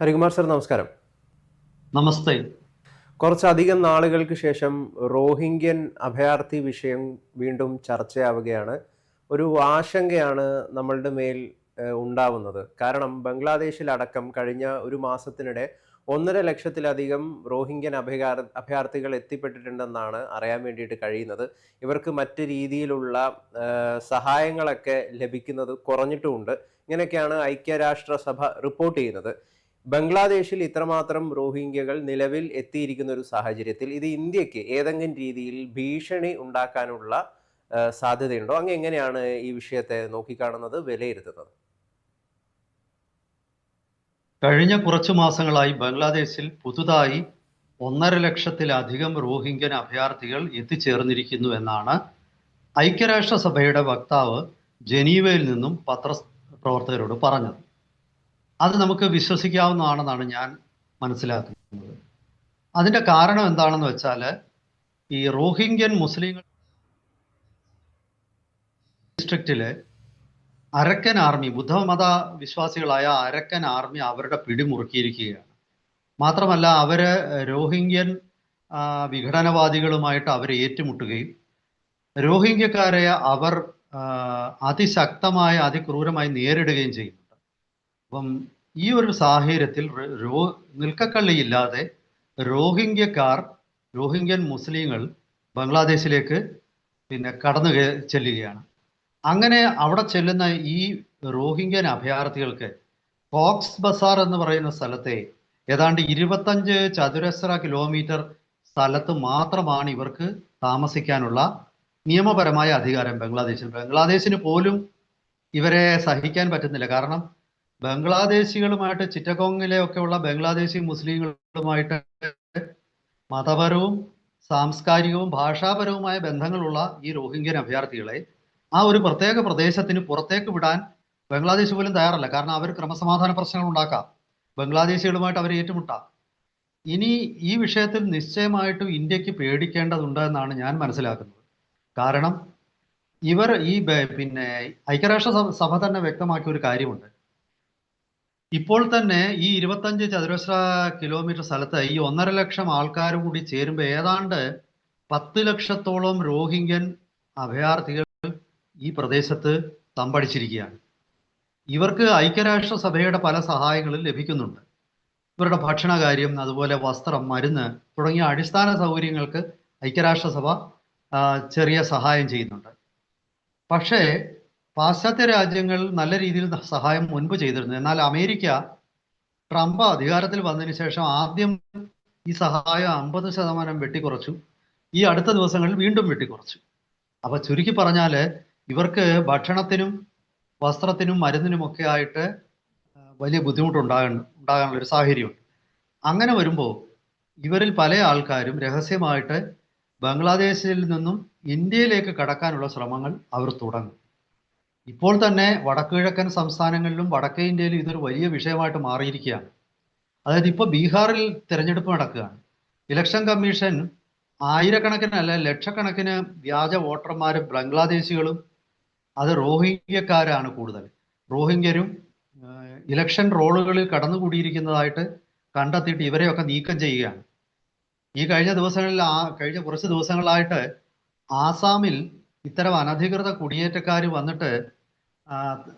Harikumar sir നമസ്കാരം. നമസ്തേ. കുറച്ചധികം നാളുകൾക്ക് ശേഷം റോഹിംഗ്യൻ അഭയാർത്ഥി വിഷയം വീണ്ടും ചർച്ചയാവുകയാണ്. ഒരു ആശങ്കയാണ് നമ്മളുടെ മേൽ ഉണ്ടാവുന്നത്. കാരണം ബംഗ്ലാദേശിലടക്കം കഴിഞ്ഞ ഒരു മാസത്തിനിടെ ഒന്നര ലക്ഷത്തിലധികം റോഹിംഗ്യൻ അഭയാർ അഭയാർത്ഥികൾ എത്തിപ്പെട്ടിട്ടുണ്ടെന്നാണ് അറിയാൻ വേണ്ടിയിട്ട് കഴിയുന്നത്. ഇവർക്ക് മറ്റ് രീതിയിലുള്ള സഹായങ്ങളൊക്കെ ലഭിക്കുന്നത് കുറഞ്ഞിട്ടുമുണ്ട്. ഇങ്ങനെയൊക്കെയാണ് ഐക്യരാഷ്ട്രസഭ റിപ്പോർട്ട് ചെയ്യുന്നത്. ബംഗ്ലാദേശിൽ ഇത്രമാത്രം റോഹിംഗ്യകൾ നിലവിൽ എത്തിയിരിക്കുന്ന ഒരു സാഹചര്യത്തിൽ ഇത് ഇന്ത്യയ്ക്ക് ഏതെങ്കിലും രീതിയിൽ ഭീഷണി ഉണ്ടാക്കാനുള്ള സാധ്യതയുണ്ടോ? അങ്ങ് എങ്ങനെയാണ് ഈ വിഷയത്തെ നോക്കിക്കാണുന്നത് വിലയിരുത്തുന്നത്? കഴിഞ്ഞ കുറച്ചു മാസങ്ങളായി ബംഗ്ലാദേശിൽ പുതുതായി ഒന്നര ലക്ഷത്തിലധികം റോഹിംഗ്യൻ അഭയാർത്ഥികൾ എത്തിച്ചേർന്നിരിക്കുന്നു എന്നാണ് ഐക്യരാഷ്ട്രസഭയുടെ വക്താവ് ജനീവയിൽ നിന്നും പത്ര പ്രവർത്തകരോട് പറഞ്ഞത്. അത് നമുക്ക് വിശ്വസിക്കാവുന്നതാണെന്നാണ് ഞാൻ മനസ്സിലാക്കുന്നത്. അതിന്റെ കാരണം എന്താണെന്ന് വെച്ചാൽ ഈ റോഹിംഗ്യൻ മുസ്ലിങ്ങൾ ഡിസ്ട്രിക്റ്റിലെ അരക്കൻ ആർമി ബുദ്ധമത വിശ്വാസികളായ അരക്കൻ ആർമി അവരുടെ പിടിമുറുക്കിയിരിക്കുകയാണ്. മാത്രമല്ല അവർ രോഹിംഗ്യൻ വിഘടനവാദികളുമായിട്ട് അവർ ഏറ്റുമുട്ടുകയും രോഹിംഗ്യക്കാരെ അവർ അതിശക്തമായ അതിക്രൂരമായി നേരിടുകയും ചെയ്യുന്നുണ്ട് അപ്പം ഈ ഒരു സാഹചര്യത്തിൽ ര- നിൽക്കക്കള്ളിയില്ലാതെ റോഹിംഗ്യക്കാർ റോഹിംഗ്യൻ മുസ്ലിങ്ങൾ ബംഗ്ലാദേശിലേക്ക് പിന്നെ കടന്നു ചെല്ലുകയാണ്. അങ്ങനെ അവിടെ ചെല്ലുന്ന ഈ റോഹിംഗ്യൻ അഭയാർത്ഥികൾക്ക് കോക്സ് ബസാർ എന്ന് പറയുന്ന സ്ഥലത്തെ ഏതാണ്ട് ഇരുപത്തഞ്ച് ചതുരശ്ര കിലോമീറ്റർ സ്ഥലത്ത് മാത്രമാണ് ഇവർക്ക് താമസിക്കാനുള്ള നിയമപരമായ അധികാരം ബംഗ്ലാദേശിൽ ബംഗ്ലാദേശിന് പോലും ഇവരെ സഹിക്കാൻ പറ്റുന്നില്ല. കാരണം ബംഗ്ലാദേശികളുമായിട്ട് ചിറ്റഗോങ്ങിലെ ഒക്കെയുള്ള ബംഗ്ലാദേശി മുസ്ലിങ്ങളുമായിട്ട് മതപരവും സാംസ്കാരികവും ഭാഷാപരവുമായ ബന്ധങ്ങളുള്ള ഈ റോഹിംഗ്യൻ അഭയാർത്ഥികളെ ആ ഒരു പ്രത്യേക പ്രദേശത്തിന് പുറത്തേക്ക് വിടാൻ ബംഗ്ലാദേശ് പോലും തയ്യാറല്ല. കാരണം അവർ ക്രമസമാധാന പ്രശ്നങ്ങൾ ഉണ്ടാക്കാം. ബംഗ്ലാദേശികളുമായിട്ട് അവർ ഏറ്റുമുട്ടാം. ഇനി ഈ വിഷയത്തിൽ നിശ്ചയമായിട്ടും ഇന്ത്യയ്ക്ക് പേടിക്കേണ്ടതുണ്ട് എന്നാണ് ഞാൻ മനസ്സിലാക്കുന്നത്. കാരണം ഇവർ ഈ പിന്നെ ഐക്യരാഷ്ട്ര സഭ തന്നെ വ്യക്തമാക്കിയ ഒരു കാര്യമുണ്ട്. ഇപ്പോൾ തന്നെ ഈ ഇരുപത്തഞ്ച് ചതുരശ്ര കിലോമീറ്റർ സ്ഥലത്ത് ഈ ഒന്നര ലക്ഷം ആൾക്കാർ കൂടി ചേരുമ്പോൾ ഏതാണ്ട് പത്ത് ലക്ഷത്തോളം രോഹിംഗ്യൻ അഭയാർത്ഥികൾ ഈ പ്രദേശത്ത് തമ്പടിച്ചിരിക്കുകയാണ്. ഇവർക്ക് ഐക്യരാഷ്ട്ര സഭയുടെ പല സഹായങ്ങളും ലഭിക്കുന്നുണ്ട്. ഇവരുടെ ഭക്ഷണകാര്യം അതുപോലെ വസ്ത്രം മരുന്ന് തുടങ്ങിയ അടിസ്ഥാന സൗകര്യങ്ങൾക്ക് ഐക്യരാഷ്ട്രസഭ ചെറിയ സഹായം ചെയ്യുന്നുണ്ട്. പക്ഷേ പാശ്ചാത്യ രാജ്യങ്ങൾ നല്ല രീതിയിൽ സഹായം മുൻപ് ചെയ്തിരുന്നു. എന്നാൽ അമേരിക്ക ട്രംപ് അധികാരത്തിൽ വന്നതിന് ശേഷം ആദ്യം ഈ സഹായം അമ്പത് ശതമാനം വെട്ടിക്കുറച്ചു. ഈ അടുത്ത ദിവസങ്ങളിൽ വീണ്ടും വെട്ടിക്കുറച്ചു. അപ്പൊ ചുരുക്കി പറഞ്ഞാൽ ഇവർക്ക് ഭക്ഷണത്തിനും വസ്ത്രത്തിനും മരുന്നിനും ഒക്കെ ആയിട്ട് വലിയ ബുദ്ധിമുട്ടുണ്ടാകാൻ ഉണ്ടാകാനുള്ള ഒരു സാഹചര്യമുണ്ട്. അങ്ങനെ വരുമ്പോൾ ഇവരിൽ പല ആൾക്കാരും രഹസ്യമായിട്ട് ബംഗ്ലാദേശിൽ നിന്നും ഇന്ത്യയിലേക്ക് കടക്കാനുള്ള ശ്രമങ്ങൾ അവർ തുടങ്ങും. ഇപ്പോൾ തന്നെ വടക്കുകിഴക്കൻ സംസ്ഥാനങ്ങളിലും വടക്കേ ഇന്ത്യയിലും ഇതൊരു വലിയ വിഷയമായിട്ട് മാറിയിരിക്കുകയാണ്. അതായത് ഇപ്പോൾ ബീഹാറിൽ തിരഞ്ഞെടുപ്പ് നടക്കുകയാണ്. ഇലക്ഷൻ കമ്മീഷൻ ആയിരക്കണക്കിന് അല്ല ലക്ഷക്കണക്കിന് വ്യാജ വോട്ടർമാരും ബംഗ്ലാദേശികളും അത് റോഹിംഗ്യക്കാരാണ് കൂടുതൽ. റോഹിംഗ്യരും ഇലക്ഷൻ റോളുകളിൽ കടന്നുകൂടിയിരിക്കുന്നതായിട്ട് കണ്ടെത്തിയിട്ട് ഇവരെയൊക്കെ നീക്കം ചെയ്യുകയാണ്. ഈ കഴിഞ്ഞ ദിവസങ്ങളിൽ ആ കഴിഞ്ഞ കുറച്ച് ദിവസങ്ങളായിട്ട് ആസാമിൽ ഇത്തരം അനധികൃത കുടിയേറ്റക്കാർ വന്നിട്ട്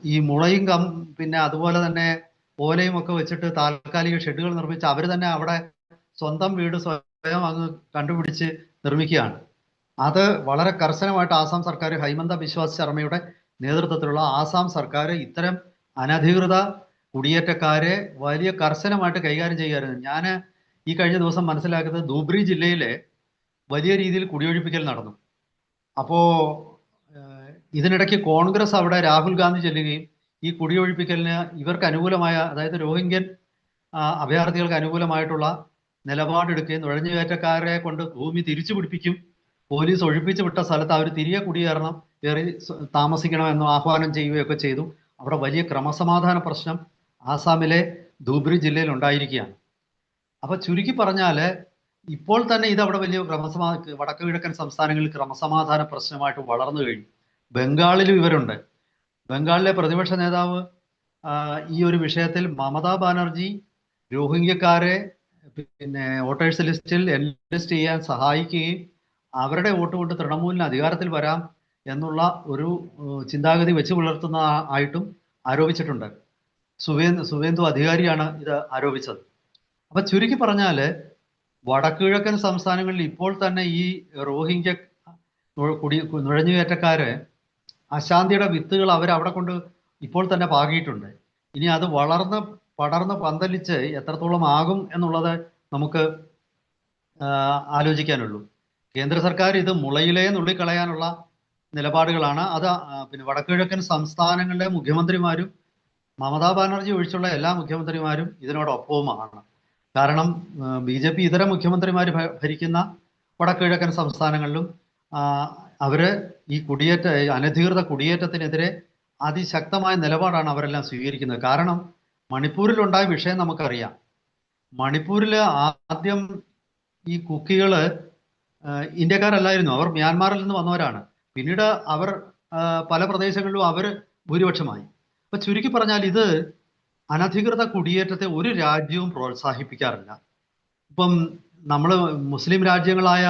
ഈ മുളയും കം പിന്നെ അതുപോലെ തന്നെ ഓലയും ഒക്കെ വെച്ചിട്ട് താൽക്കാലിക ഷെഡുകൾ നിർമ്മിച്ച് അവർ തന്നെ അവിടെ സ്വന്തം വീട് സ്വയം അങ്ങ് കണ്ടുപിടിച്ച് നിർമ്മിക്കുകയാണ്. അത് വളരെ കർശനമായിട്ട് ആസാം സർക്കാർ ഹൈമന്ത ബിശ്വാസ് ശർമ്മയുടെ നേതൃത്വത്തിലുള്ള ആസാം സർക്കാർ ഇത്തരം അനധികൃത കുടിയേറ്റക്കാരെ വലിയ കർശനമായിട്ട് കൈകാര്യം ചെയ്യുകയായിരുന്നു. ഞാൻ ഈ കഴിഞ്ഞ ദിവസം മനസ്സിലാക്കുന്നത് ധൂബ്രി ജില്ലയിലെ വലിയ രീതിയിൽ കുടിയൊഴിപ്പിക്കൽ നടന്നു. അപ്പോ ഏഹ്, ഇതിനിടയ്ക്ക് കോൺഗ്രസ് അവിടെ രാഹുൽ ഗാന്ധി ചെല്ലുകയും ഈ കുടിയൊഴിപ്പിക്കലിന് ഇവർക്ക് അനുകൂലമായ അതായത് രോഹിംഗ്യൻ അഭയാർത്ഥികൾക്ക് അനുകൂലമായിട്ടുള്ള നിലപാടെടുക്കുകയും നുഴഞ്ഞുകയറ്റക്കാരെ കൊണ്ട് ഭൂമി തിരിച്ചു പിടിപ്പിക്കും പോലീസ് ഒഴിപ്പിച്ചു വിട്ട സ്ഥലത്ത് അവർ തിരികെ കുടിയേറണം കയറി താമസിക്കണം താമസിക്കണമെന്ന് ആഹ്വാനം ചെയ്യുകയൊക്കെ ചെയ്തു. അവിടെ വലിയ ക്രമസമാധാന പ്രശ്നം ആസാമിലെ ധൂബ്രി ജില്ലയിൽ ഉണ്ടായിരിക്കുകയാണ്. അപ്പൊ ചുരുക്കി പറഞ്ഞാൽ ഇപ്പോൾ തന്നെ ഇത് അവിടെ വലിയ ക്രമസമാ വടക്കു കിഴക്കൻ സംസ്ഥാനങ്ങളിൽ ക്രമസമാധാന പ്രശ്നമായിട്ട് വളർന്നു കഴിഞ്ഞു. ബംഗാളിലും ഇവരുണ്ട് ബംഗാളിലെ പ്രതിപക്ഷ നേതാവ് ഈ ഒരു വിഷയത്തിൽ മമതാ ബാനർജി രോഹിംഗ്യക്കാരെ പിന്നെ വോട്ടേഴ്സ് ലിസ്റ്റിൽ എൻലിസ്റ്റ് ചെയ്യാൻ സഹായിക്കുകയും അവരുടെ വോട്ട് കൊണ്ട് തൃണമൂലിന് അധികാരത്തിൽ വരാം എന്നുള്ള ഒരു ചിന്താഗതി വെച്ച് പുലർത്തുന്ന ആയിട്ടും ആരോപിച്ചിട്ടുണ്ട്. സുവേന് സുവേന്ദു അധികാരിയാണ് ഇത് ആരോപിച്ചത്. അപ്പൊ ചുരുക്കി പറഞ്ഞാൽ വടക്കുകിഴക്കൻ സംസ്ഥാനങ്ങളിൽ ഇപ്പോൾ തന്നെ ഈ റോഹിംഗ്യ കുടി നുഴഞ്ഞുകയറ്റക്കാര് അശാന്തിയുടെ വിത്തുകൾ അവർ അവിടെ കൊണ്ട് ഇപ്പോൾ തന്നെ പാകിയിട്ടുണ്ട്. ഇനി അത് വളർന്ന് പടർന്ന് പന്തലിച്ച് എത്രത്തോളം ആകും എന്നുള്ളത് നമുക്ക് ആലോചിക്കാനുള്ളൂ. കേന്ദ്ര സർക്കാർ ഇത് മുളയിലേ നുള്ളിക്കളയാനുള്ള നിലപാടുകളാണ്. അത് പിന്നെ വടക്കുകിഴക്കൻ സംസ്ഥാനങ്ങളിലെ മുഖ്യമന്ത്രിമാരും മമതാ ബാനർജി ഒഴിച്ചുള്ള എല്ലാ മുഖ്യമന്ത്രിമാരും ഇതിനോടൊപ്പവുമാണ്. കാരണം ബി ജെ പി ഇതര മുഖ്യമന്ത്രിമാർ ഭരിക്കുന്ന വടക്കുകിഴക്കൻ സംസ്ഥാനങ്ങളിലും അവർ ഈ കുടിയേറ്റ അനധികൃത കുടിയേറ്റത്തിനെതിരെ അതിശക്തമായ നിലപാടാണ് അവരെല്ലാം സ്വീകരിക്കുന്നത്. കാരണം മണിപ്പൂരിലുണ്ടായ വിഷയം നമുക്കറിയാം. മണിപ്പൂരിൽ ആദ്യം ഈ കുക്കികൾ ഇന്ത്യക്കാരല്ലായിരുന്നു. അവർ മ്യാൻമാറിൽ നിന്ന് വന്നവരാണ്. പിന്നീട് അവർ പല പ്രദേശങ്ങളിലും അവർ ഭൂരിപക്ഷമായി. അപ്പൊ ചുരുക്കി പറഞ്ഞാൽ ഇത് അനധികൃത കുടിയേറ്റത്തെ ഒരു രാജ്യവും പ്രോത്സാഹിപ്പിക്കാറില്ല. ഇപ്പം നമ്മൾ മുസ്ലിം രാജ്യങ്ങളായ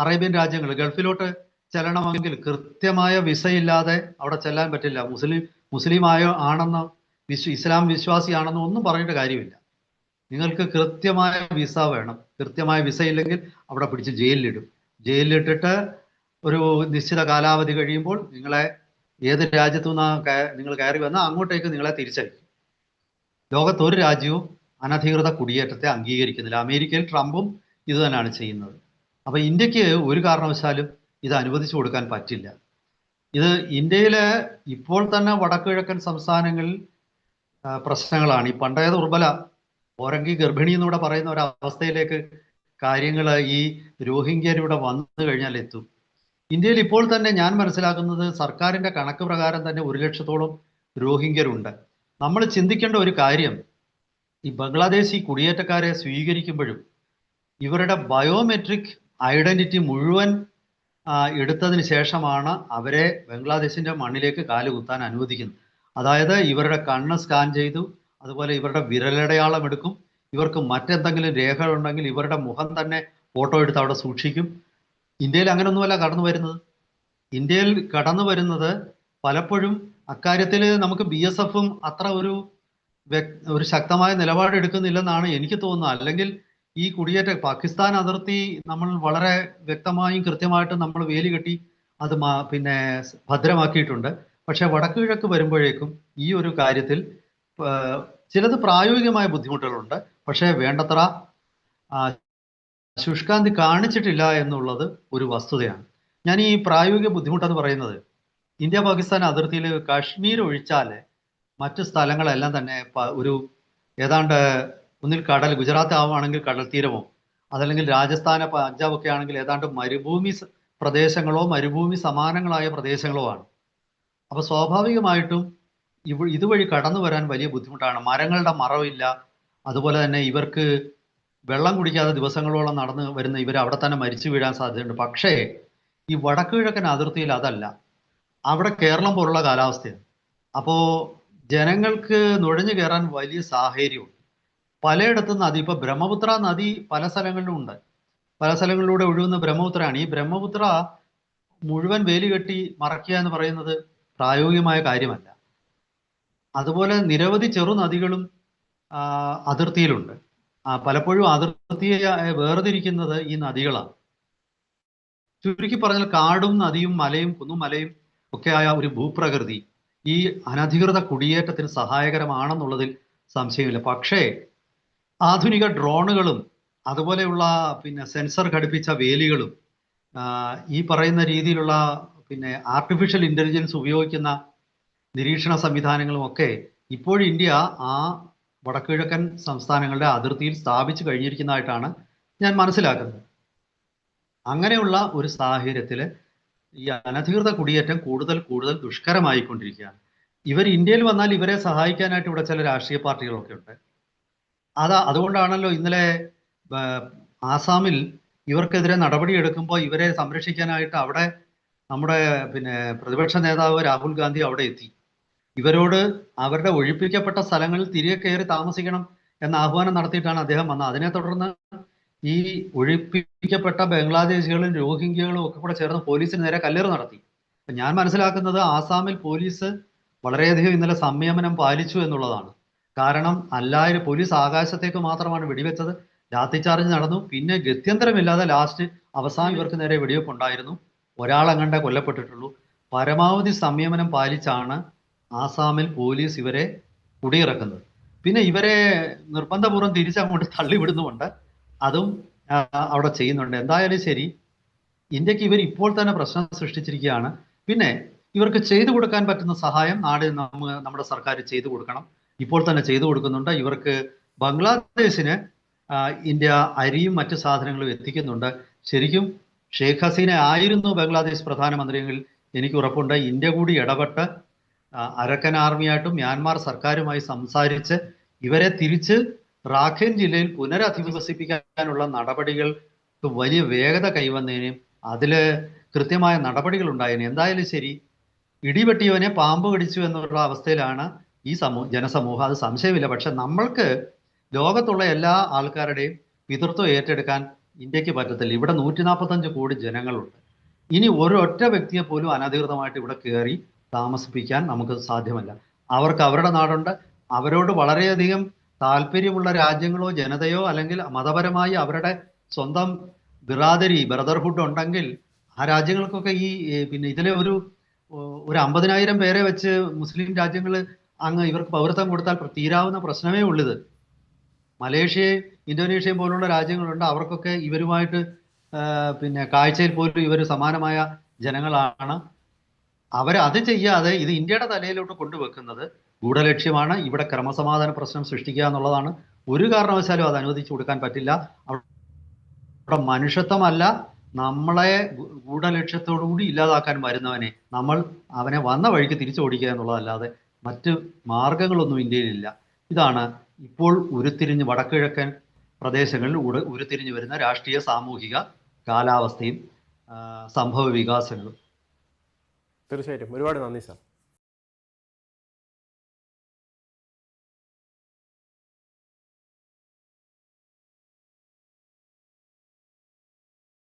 അറേബ്യൻ രാജ്യങ്ങൾ ഗൾഫിലോട്ട് ചെല്ലണമെങ്കിൽ കൃത്യമായ വിസ ഇല്ലാതെ അവിടെ ചെല്ലാൻ പറ്റില്ല. മുസ്ലിം മുസ്ലിം ആയോ ആണെന്ന് വിശ്വ ഇസ്ലാം വിശ്വാസിയാണെന്നോ ഒന്നും പറഞ്ഞിട്ട് കാര്യമില്ല. നിങ്ങൾക്ക് കൃത്യമായ വിസ വേണം. കൃത്യമായ വിസ ഇല്ലെങ്കിൽ അവിടെ പിടിച്ച് ജയിലിലിടും. ജയിലിലിട്ടിട്ട് ഒരു നിശ്ചിത കാലാവധി കഴിയുമ്പോൾ നിങ്ങളെ ഏത് രാജ്യത്തു നിന്നാണ് നിങ്ങൾ കയറി വന്നാൽ അങ്ങോട്ടേക്ക് നിങ്ങളെ തിരിച്ചയക്കും. ലോകത്ത് ഒരു രാജ്യവും അനധികൃത കുടിയേറ്റത്തെ അംഗീകരിക്കുന്നില്ല. അമേരിക്കയിൽ ട്രംപും ഇത് തന്നെയാണ് ചെയ്യുന്നത്. അപ്പൊ ഇന്ത്യയ്ക്ക് ഒരു കാരണവശാലും ഇത് അനുവദിച്ചു കൊടുക്കാൻ പറ്റില്ല. ഇത് ഇന്ത്യയിലെ ഇപ്പോൾ തന്നെ വടക്കുകിഴക്കൻ സംസ്ഥാനങ്ങളിൽ പ്രശ്നങ്ങളാണ്. ഈ പണ്ടേ ദുർബല ഓരങ്കി ഗർഭിണി എന്നൂടെ പറയുന്ന ഒരു അവസ്ഥയിലേക്ക് കാര്യങ്ങൾ ഈ രോഹിംഗ്യരിവിടെ വന്നു കഴിഞ്ഞാൽ എത്തും. ഇന്ത്യയിൽ ഇപ്പോൾ തന്നെ ഞാൻ മനസ്സിലാക്കുന്നത് സർക്കാരിന്റെ കണക്ക് പ്രകാരം തന്നെ ഒരു ലക്ഷത്തോളം രോഹിംഗ്യരുണ്ട്. നമ്മൾ ചിന്തിക്കേണ്ട ഒരു കാര്യം ഈ ബംഗ്ലാദേശി കുടിയേറ്റക്കാരെ സ്വീകരിക്കുമ്പോഴും ഇവരുടെ ബയോമെട്രിക് ഐഡന്റിറ്റി മുഴുവൻ എടുത്തതിന് ശേഷമാണ് അവരെ ബംഗ്ലാദേശിന്റെ മണ്ണിലേക്ക് കാലുകുത്താൻ അനുവദിക്കുന്നത്. അതായത് ഇവരുടെ കണ്ണ് സ്കാൻ ചെയ്തു അതുപോലെ ഇവരുടെ വിരലടയാളം എടുക്കും. ഇവർക്ക് മറ്റെന്തെങ്കിലും രേഖകൾ ഉണ്ടെങ്കിൽ ഇവരുടെ മുഖം തന്നെ ഫോട്ടോ എടുത്ത് അവിടെ സൂക്ഷിക്കും. ഇന്ത്യയിൽ അങ്ങനെയൊന്നുമല്ല കടന്നു വരുന്നത്. ഇന്ത്യയിൽ കടന്നു വരുന്നത് പലപ്പോഴും അക്കാര്യത്തിൽ നമുക്ക് ബി എസ് എഫും അത്ര ഒരു ഒരു ശക്തമായ നിലപാടെടുക്കുന്നില്ലെന്നാണ് എനിക്ക് തോന്നുന്നത്. അല്ലെങ്കിൽ ഈ കുടിയേറ്റ പാകിസ്ഥാൻ അതിർത്തി നമ്മൾ വളരെ വ്യക്തമായും കൃത്യമായിട്ടും നമ്മൾ വേലി കെട്ടി അത് പിന്നെ ഭദ്രമാക്കിയിട്ടുണ്ട്. പക്ഷെ വടക്ക് കിഴക്ക് വരുമ്പോഴേക്കും ഈ ഒരു കാര്യത്തിൽ ചിലത് പ്രായോഗികമായ ബുദ്ധിമുട്ടുകളുണ്ട്. പക്ഷേ വേണ്ടത്ര ശുഷ്കാന്തി കാണിച്ചിട്ടില്ല എന്നുള്ളത് ഒരു വസ്തുതയാണ്. ഞാൻ ഈ പ്രായോഗിക ബുദ്ധിമുട്ടെന്ന് പറയുന്നത് ഇന്ത്യ പാകിസ്ഥാൻ അതിർത്തിയിൽ കാശ്മീർ ഒഴിച്ചാൽ മറ്റു സ്ഥലങ്ങളെല്ലാം തന്നെ ഒരു ഏതാണ്ട് ഒന്നിൽ കടൽ ഗുജറാത്ത് ആവുകയാണെങ്കിൽ കടൽ തീരമോ അതല്ലെങ്കിൽ രാജസ്ഥാന പഞ്ചാബ് ഒക്കെ ആണെങ്കിൽ ഏതാണ്ട് മരുഭൂമി പ്രദേശങ്ങളോ മരുഭൂമി സമാനങ്ങളായ പ്രദേശങ്ങളോ ആണ്. അപ്പൊ സ്വാഭാവികമായിട്ടും ഇവ ഇതുവഴി കടന്നു വരാൻ വലിയ ബുദ്ധിമുട്ടാണ്. മരങ്ങളുടെ മറവില്ല. അതുപോലെ തന്നെ ഇവർക്ക് വെള്ളം കുടിക്കാതെ ദിവസങ്ങളോളം നടന്ന് വരുന്ന ഇവർ അവിടെ തന്നെ മരിച്ചു വീഴാൻ സാധ്യതയുണ്ട്. പക്ഷേ ഈ വടക്ക് കിഴക്കൻ അതിർത്തിയിൽ അതല്ല. അവിടെ കേരളം പോലുള്ള കാലാവസ്ഥയാണ്. അപ്പോൾ ജനങ്ങൾക്ക് നുഴഞ്ഞു കയറാൻ വലിയ സാഹചര്യമുണ്ട്. പലയിടത്തും നദി ഇപ്പൊ ബ്രഹ്മപുത്ര നദി പല സ്ഥലങ്ങളിലും ഉണ്ട് പല സ്ഥലങ്ങളിലൂടെ ഒഴുകുന്ന ബ്രഹ്മപുത്രയാണ്. ഈ ബ്രഹ്മപുത്ര മുഴുവൻ വേലി കെട്ടി മറയ്ക്കുക എന്ന് പറയുന്നത് പ്രായോഗികമായ കാര്യമല്ല. അതുപോലെ നിരവധി ചെറു നദികളും അതിർത്തിയിലുണ്ട്. പലപ്പോഴും അതിർത്തിയെ വേർതിരിക്കുന്നത് ഈ നദികളാണ്. ചുരുക്കി പറഞ്ഞാൽ കാടും നദിയും മലയും കുന്നും മലയും ഒക്കെയായ ഒരു ഭൂപ്രകൃതി ഈ അനധികൃത കുടിയേറ്റത്തിന് സഹായകരമാണെന്നുള്ളതിൽ സംശയമില്ല. പക്ഷേ ആധുനിക ഡ്രോണുകളും അതുപോലെയുള്ള പിന്നെ സെൻസർ ഘടിപ്പിച്ച വേലികളും ഈ പറയുന്ന രീതിയിലുള്ള പിന്നെ ആർട്ടിഫിഷ്യൽ ഇന്റലിജൻസ് ഉപയോഗിക്കുന്ന നിരീക്ഷണ സംവിധാനങ്ങളും ഒക്കെ ഇപ്പോൾ ഇന്ത്യ ആ വടക്കുകിഴക്കൻ സംസ്ഥാനങ്ങളുടെ അതിർത്തിയിൽ സ്ഥാപിച്ചു കഴിഞ്ഞിരിക്കുന്നതായിട്ടാണ് ഞാൻ മനസ്സിലാക്കുന്നത്. അങ്ങനെയുള്ള ഒരു സാഹചര്യത്തിൽ ഈ അനധികൃത കുടിയേറ്റം കൂടുതൽ കൂടുതൽ ദുഷ്കരമായിക്കൊണ്ടിരിക്കുകയാണ്. ഇവർ ഇന്ത്യയിൽ വന്നാൽ ഇവരെ സഹായിക്കാനായിട്ട് ഇവിടെ ചില രാഷ്ട്രീയ പാർട്ടികളൊക്കെ ഉണ്ട്. അതാ അതുകൊണ്ടാണല്ലോ ഇന്നലെ ആസാമിൽ ഇവർക്കെതിരെ നടപടിയെടുക്കുമ്പോൾ ഇവരെ സംരക്ഷിക്കാനായിട്ട് അവിടെ നമ്മുടെ പിന്നെ പ്രതിപക്ഷ നേതാവ് രാഹുൽ ഗാന്ധി അവിടെ എത്തി. ഇവരോട് അവരുടെ ഒഴിപ്പിക്കപ്പെട്ട സ്ഥലങ്ങളിൽ തിരികെ കയറി താമസിക്കണം എന്ന ആഹ്വാനം നടത്തിയിട്ടാണ് അദ്ദേഹം വന്നത്. അതിനെ തുടർന്ന് ഈ ഒഴിപ്പിക്കപ്പെട്ട ബംഗ്ലാദേശികളും രോഹിംഗ്യകളും ഒക്കെ കൂടെ ചേർന്ന് പോലീസിന് നേരെ കല്ലേറ് നടത്തി. ഞാൻ മനസ്സിലാക്കുന്നത് ആസാമിൽ പോലീസ് വളരെയധികം ഇന്നലെ സംയമനം പാലിച്ചു എന്നുള്ളതാണ്. കാരണം അല്ലാതെ പോലീസ് ആകാശത്തേക്ക് മാത്രമാണ് വെടിവെച്ചത്. ലാത്തിചാർജ് നടന്നു. പിന്നെ ഗത്യന്തരമില്ലാതെ ലാസ്റ്റ് അവസാനം ഇവർക്ക് നേരെ വെടിവെപ്പ് ഉണ്ടായിരുന്നു. ഒരാളെങ്ങണ്ടേ കൊല്ലപ്പെട്ടിട്ടുള്ളൂ. പരമാവധി സംയമനം പാലിച്ചാണ് ആസാമിൽ പോലീസ് ഇവരെ കുടിയിറക്കുന്നത്. പിന്നെ ഇവരെ നിർബന്ധപൂർവം തിരിച്ചങ്ങോട്ട് തള്ളിവിടുന്നുമുണ്ട്. അതും അവിടെ ചെയ്യുന്നുണ്ട്. എന്തായാലും ശരി ഇന്ത്യയ്ക്ക് ഇവർ ഇപ്പോൾ തന്നെ പ്രശ്നം സൃഷ്ടിച്ചിരിക്കുകയാണ്. പിന്നെ ഇവർക്ക് ചെയ്തു കൊടുക്കാൻ പറ്റുന്ന സഹായം നാട് നമ്മ നമ്മുടെ സർക്കാർ ചെയ്തു കൊടുക്കണം. ഇപ്പോൾ തന്നെ ചെയ്തു കൊടുക്കുന്നുണ്ട്. ഇവർക്ക് ബംഗ്ലാദേശിന് ഇന്ത്യ അരിയും മറ്റു സാധനങ്ങളും എത്തിക്കുന്നുണ്ട്. ശരിക്കും ഷെയ്ഖ് ഹസീന ആയിരുന്നു ബംഗ്ലാദേശ് പ്രധാനമന്ത്രിയെങ്കിൽ എനിക്ക് ഉറപ്പുണ്ട്. ഇന്ത്യ കൂടി ഇടപെട്ട് അരക്കൻ ആർമിയായിട്ടും മ്യാൻമാർ സർക്കാരുമായി സംസാരിച്ച് ഇവരെ തിരിച്ച് റാഖേൻ ജില്ലയിൽ പുനരധിവസിപ്പിക്കാനുള്ള നടപടികൾ വലിയ വേഗത കൈവന്നതിനും അതിൽ കൃത്യമായ നടപടികൾ ഉണ്ടായതിനും എന്തായാലും ശരി ഇടിവെട്ടിയവനെ പാമ്പ് കടിച്ചു എന്നുള്ള അവസ്ഥയിലാണ് ഈ സമൂഹ ജനസമൂഹം അത് സംശയമില്ല. പക്ഷെ നമ്മൾക്ക് ലോകത്തുള്ള എല്ലാ ആൾക്കാരുടെയും പിതൃത്വം ഏറ്റെടുക്കാൻ ഇന്ത്യയ്ക്ക് പറ്റത്തില്ല. ഇവിടെ നൂറ്റി നാൽപ്പത്തഞ്ച് കോടി ജനങ്ങളുണ്ട്. ഇനി ഒരൊറ്റ വ്യക്തിയെ പോലും അനധികൃതമായിട്ട് ഇവിടെ കയറി താമസിപ്പിക്കാൻ നമുക്ക് സാധ്യമല്ല. അവർക്ക് അവരുടെ നാടുണ്ട്. അവരോട് വളരെയധികം താല്പര്യമുള്ള രാജ്യങ്ങളോ ജനതയോ അല്ലെങ്കിൽ മതപരമായി അവരുടെ സ്വന്തം ബിറാദരി ബ്രദർഹുഡ് ഉണ്ടെങ്കിൽ ആ രാജ്യങ്ങൾക്കൊക്കെ ഈ പിന്നെ ഇതിലെ ഒരു ഒരു അമ്പതിനായിരം പേരെ വെച്ച് മുസ്ലിം രാജ്യങ്ങൾ അങ്ങ് ഇവർക്ക് പൗരത്വം കൊടുത്താൽ തീരാവുന്ന പ്രശ്നമേ ഉള്ളത്. മലേഷ്യയും ഇന്തോനേഷ്യയും പോലുള്ള രാജ്യങ്ങളുണ്ട്. അവർക്കൊക്കെ ഇവരുമായിട്ട് പിന്നെ കാഴ്ചയിൽ പോലും ഇവർ സമാനമായ ജനങ്ങളാണ്. അവർ അത് ചെയ്യാതെ ഇത് ഇന്ത്യയുടെ തലയിലോട്ട് കൊണ്ടുവെക്കുന്നത് ഗൂഢലക്ഷ്യമാണ്. ഇവിടെ ക്രമസമാധാന പ്രശ്നം സൃഷ്ടിക്കുക എന്നുള്ളതാണ്. ഒരു കാരണവശാലും അത് അനുവദിച്ചു കൊടുക്കാൻ പറ്റില്ല. അവിടെ മനുഷ്യത്വമല്ല. നമ്മളെ ഗൂഢലക്ഷ്യത്തോടു കൂടി ഇല്ലാതാക്കാൻ വരുന്നവനെ നമ്മൾ അവനെ വന്ന വഴിക്ക് തിരിച്ചു ഓടിക്കുക എന്നുള്ളതല്ലാതെ മറ്റ് മാർഗങ്ങളൊന്നും ഇന്ത്യയിലില്ല. ഇതാണ് ഇപ്പോൾ ഉരുത്തിരിഞ്ഞ് വടക്കിഴക്കൻ പ്രദേശങ്ങളിൽ ഉട- ഉരുത്തിരിഞ്ഞ് വരുന്ന രാഷ്ട്രീയ സാമൂഹിക കാലാവസ്ഥയും സംഭവ വികാസങ്ങളും. തീർച്ചയായിട്ടും. ഒരുപാട് നന്ദി സാർ.